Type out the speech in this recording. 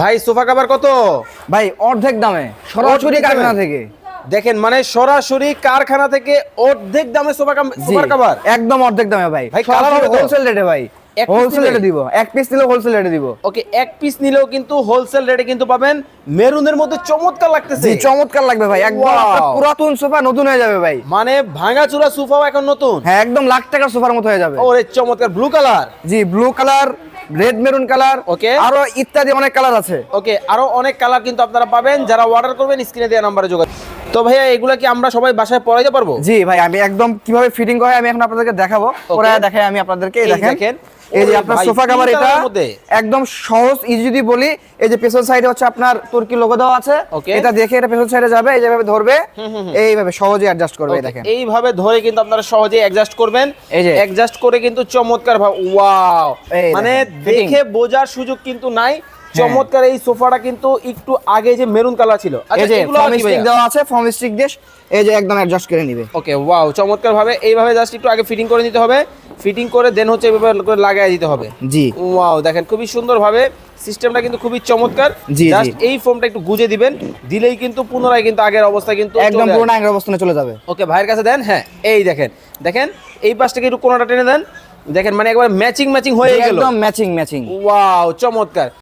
ভাই sofa cover কত? ভাই অর্ধেক দামে সরাসরি কারখানা থেকে। দেখেন মানে সরাসরি কারখানা থেকে অর্ধেক দামে সোফা সোফার কাভার একদম অর্ধেক দামে ভাই। ভাই, কালার হবে হোলসেল রেটে ভাই। হোলসেল? রেটে দিব এক পিস নিলে হোলসেল রেটে দিব। ওকে এক পিস নিলেও কিন্তু হোলসেল রেটে কিন্তু পাবেন। মেরুনের মধ্যে চমৎকার লাগতেছে। চমৎকার লাগবে ভাই একদম পুরাতন সোফা নতুন হয়ে যাবে ভাই। মানে ভাঙা চূড়া সোফাও এখন নতুন? হ্যাঁ একদম লাখ টাকার সোফার মতো হয়ে যাবে। ওরে চমৎকার ব্লু কালার জি blue colour red maroon colour okay আরও ইত্যাদি অনেক কালার আছে। ওকে আরও অনেক কালার কিন্তু আপনারা পাবেন। যারা অর্ডার করবেন স্ক্রিনে দেওয়া নাম্বারে যোগাযোগ তো ভাইয়া এগুলা কি আমরা সবাই বাসায় পরাইতে পারব? জি ভাই আমি একদম কীভাবে ফিটিং করে আমি এখন আপনাদেরকে দেখাবো। পরে দেখাই আমি আপনাদেরকে দেখেন। এই যে আপনার সোফা কাভার এটা একদম সহজ ইজি যদি বলি এই যে পেছন সাইডে হচ্ছে আপনার তুর্কি লোগো দেওয়া আছে। এটা দেখে এটা পেছন সাইডে যাবে এই যেভাবে ধরবে এইভাবে সহজে অ্যাডজাস্ট করবে দেখেন। এইভাবে ধরে কিন্তু আপনারা সহজে অ্যাডজাস্ট করবেন। এই যে। অ্যাডজাস্ট করে কিন্তু চমৎকার ভাবে ওয়াও মানে দেখে বোঝার সুযোগ কিন্তু নাই। হ্যাঁ। চমৎকার এই সোফাটা কিন্তু একটু আগে যে মেরুন কালার ছিল। এই যে ফর্ম স্টিক দেওয়া আছে ফর্ম স্টিক দিয়ে এই যে একদম অ্যাডজাস্ট করে নিবে। ওকে ওয়াও চমৎকার ভাবে এইভাবে জাস্ট একটু আগে ফিটিং করে নিতে হবে। ফিটিং করে দেন হচ্ছে এইভাবে করে লাগাই দিতে হবে। জি। ওয়াও দেখেন খুবই সুন্দর ভাবে সিস্টেমটা কিন্তু খুবই চমৎকার। জাস্ট এই ফোমটা একটু গুজে দিবেন দিলেই কিন্তু পুনরায় কিন্তু আগের অবস্থা কিন্তু একদম পুরোনো আগের অবস্থানে চলে যাবে। ওকে ভাইয়ের কাছে দেন হ্যাঁ এই দেখেন দেখেন এই পাশ থেকে একটু কোনোটা টেনে দেন। দেখেন মানে একবার ম্যাচিং ম্যাচিং হয়ে গেল। একদম ম্যাচিং ম্যাচিং ওয়াও চমৎকার।